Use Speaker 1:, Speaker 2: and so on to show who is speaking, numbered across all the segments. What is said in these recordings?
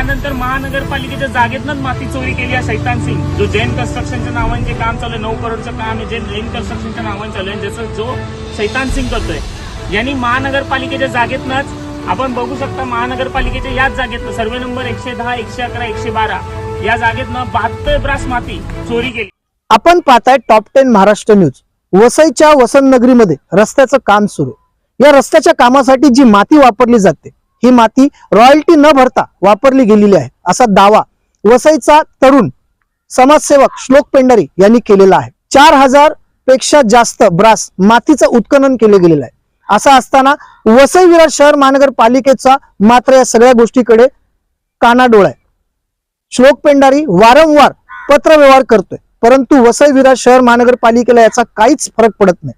Speaker 1: त्यानंतर महानगरपालिकेच्या जागेतनच माती चोरी केली आहे शैतान सिंग. जो जैन कन्स्ट्रक्शनच्या नावाने जे काम चालू आहे नऊ करोडचं काम आहे जे जैन कन्स्ट्रक्शनच्या नावाने चालू आहे जो शैतान सिंग करतोय यांनी महानगरपालिकेच्या जागेतनच आपण बघू शकता महानगरपालिकेच्या याच जागेतनं सर्वे नंबर एकशे दहा एकशे अकरा एकशे बारा या जागेतनं बहात्तर ब्रास माती चोरी केली.
Speaker 2: आपण पाहताय टॉप टेन महाराष्ट्र न्यूज वसईच्या वसंत नगरीमध्ये रस्त्याचं काम सुरू. या रस्त्याच्या कामासाठी जी माती वापरली जाते ही माती रॉयल्टी न भरता वापरली गेलेली आहे. असा दावा वसईचा तरुण समाजसेवक श्लोक पेंडारी यांनी केलेला आहे. चार हजारपेक्षा जास्त ब्रास मातीचं उत्खनन केलं गेलेलं आहे. असं असताना वसई विरार शहर महानगरपालिकेचा मात्र या सगळ्या गोष्टीकडे कानाडोळा आहे. श्लोक पेंडारी वारंवार पत्रव्यवहार करतोय. परंतु वसई विरार शहर महानगरपालिकेला याचा काहीच फरक पडत नाही.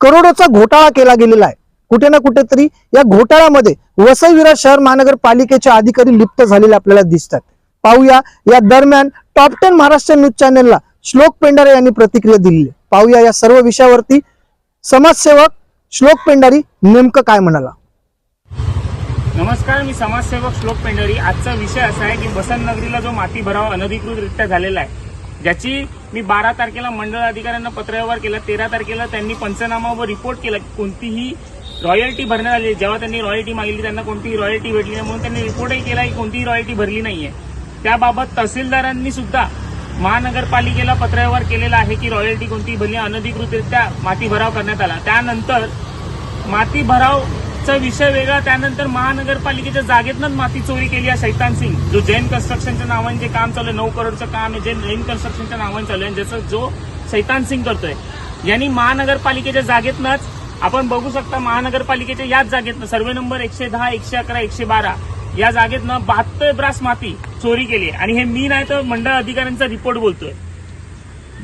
Speaker 2: करोडोचा घोटाळा केला गेलेला आहे. कुठे ना कुठेतरी या घोटाळ्यामध्ये वसई विरार शहर महानगरपालिकेचे अधिकारी लिप्त झालेले आपल्याला दिसतात. पाहूया या दरम्यान टॉप टेन महाराष्ट्र न्यूज चॅनलला श्लोक पेंडारे यांनी प्रतिक्रिया दिली पाहूया या सर्व विषयावरती समाजसेवक श्लोक पेंडारी नेमकं काय म्हणाला?
Speaker 1: नमस्कार मी समाजसेवक श्लोक पेंडारी आजचा विषय असा आहे की वसंत नगरीला जो माती भराव अनधिकृतरित्या झालेला आहे ज्याची मी बारा तारखेला मंडळ अधिकाऱ्यांना पत्रव्यवहार केला तेरा तारखेला त्यांनी पंचनामा व रिपोर्ट केला की कोणतीही रॉयल्टी भरण्यात आली. जेव्हा त्यांनी रॉयल्टी मागितली त्यांना कोणतीही रॉयल्टी भेटली नाही. म्हणून त्यांनी रिपोर्टही केला की कोणतीही रॉयल्टी भरली नाहीये. त्याबाबत तहसीलदारांनी सुद्धा महानगरपालिकेला पत्रव्यवहार केलेला आहे की रॉयल्टी कोणतीही भरली अनधिकृतरित्या माती भराव करण्यात आला. त्यानंतर माती भरावचा विषय वेगळा. त्यानंतर महानगरपालिकेच्या जागेतनंच माती चोरी केली आहे शैतान सिंग. जो जैन कन्स्ट्रक्शनच्या नावाने जे काम चालू आहे नऊ करोडचं काम आहे जे जैन कन्स्ट्रक्शनच्या नावाने चालू आहे. ज्याचं जो शैतान सिंग करतोय यांनी महानगरपालिकेच्या जागेतनंच आपण बघू शकता महानगरपालिकेच्या याच जागेतनं सर्वे नंबर एकशे दहा एकशे अकरा एकशे बारा या जागेतनं बहात्तर ब्रास माती चोरी केली आहे. आणि हे मी नाही तर मंडळ अधिकाऱ्यांचा रिपोर्ट बोलतोय.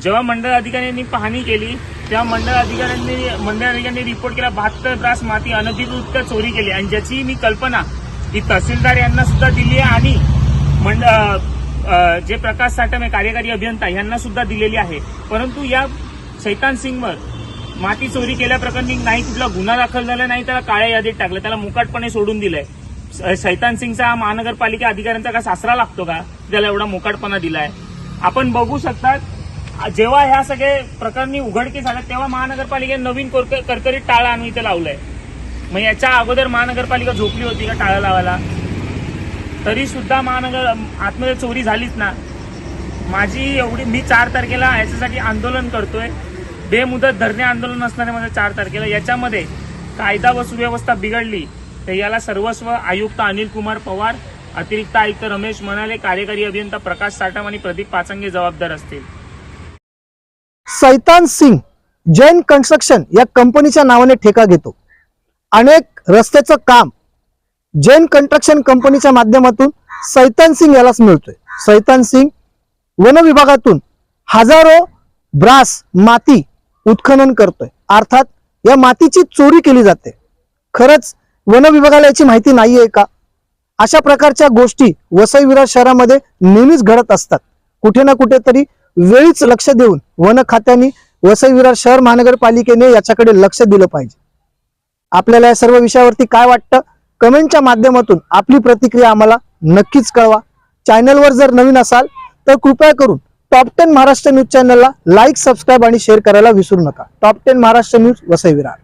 Speaker 1: जेव्हा मंडळ अधिकाऱ्यांनी पाहणी केली तेव्हा मंडळ अधिकाऱ्यांनी मंडळ अधिकाऱ्यांनी रिपोर्ट केला बहात्तर ब्रास माती अनधिकृत चोरी केली. आणि ज्याची मी कल्पना ही तहसीलदार यांना सुद्धा दिली आहे आणि मंड जे प्रकाश साटम आहे कार्यकारी अभियंता यांना सुद्धा दिलेली आहे. परंतु या शैतान सिंगवर माती चोरी केल्याप्रकरणी नाही कुठला गुन्हा दाखल झाला नाही त्याला काळ्या यादीत टाकलं त्याला मुकाटपणे सोडून दिलंय. सैतान सिंगचा महानगरपालिका अधिकाऱ्यांचा का सासरा लागतो का? त्याला एवढा मुकाटपणा दिलाय. आपण बघू शकतात जेव्हा ह्या सगळे प्रकरणी उघडकीस आल्या तेव्हा महानगरपालिकेने नवीन करकरीत टाळा आणून इथे लावलंय. मग याच्या अगोदर महानगरपालिका झोपली होती का टाळा लावायला? तरी सुद्धा महानगर आतमध्ये चोरी झालीच ना. माझी एवढी मी चार तारखेला याच्यासाठी आंदोलन करतोय. बेमुदत धरणे आंदोलन असणार आहे माझं चार तारखेला. याच्यामध्ये कायदा व सुव्यवस्था बिघडली तर याला सर्वस्व आयुक्त अनिल कुमार पवार अतिरिक्त आयुक्त रमेश मनाले कार्यकारी अभियंता प्रकाश साटम आणि प्रदीप पाचंगे जबाबदार असतील.
Speaker 2: सैतान सिंग जैन कन्स्ट्रक्शन या कंपनीच्या नावाने ठेका घेतो. अनेक रस्त्याचं काम जैन कन्स्ट्रक्शन कंपनीच्या माध्यमातून सैतान सिंग यालाच मिळतोय. सैतान सिंग वन विभागातून हजारो ब्रास माती उत्खनन करतोय. अर्थात या मातीची चोरी केली जाते. खरंच वन विभागाला याची माहिती नाहीये का? अशा प्रकारच्या गोष्टी वसई विरार शहरामध्ये नेहमीच घडत असतात. कुठे ना कुठेतरी वेळीच लक्ष देऊन वन खात्याने वसई विरार शहर महानगरपालिकेने याच्याकडे लक्ष दिलं पाहिजे. आपल्याला या सर्व विषयावरती काय वाटतं? कमेंटच्या माध्यमातून आपली प्रतिक्रिया आम्हाला नक्कीच कळवा. चॅनलवर जर नवीन असाल तर कृपया करून टॉप टेन महाराष्ट्र न्यूज चॅनलला लाईक सबस्क्राईब आणि शेअर करायला विसरू नका. Top ten Maharashtra news Vasai Virar.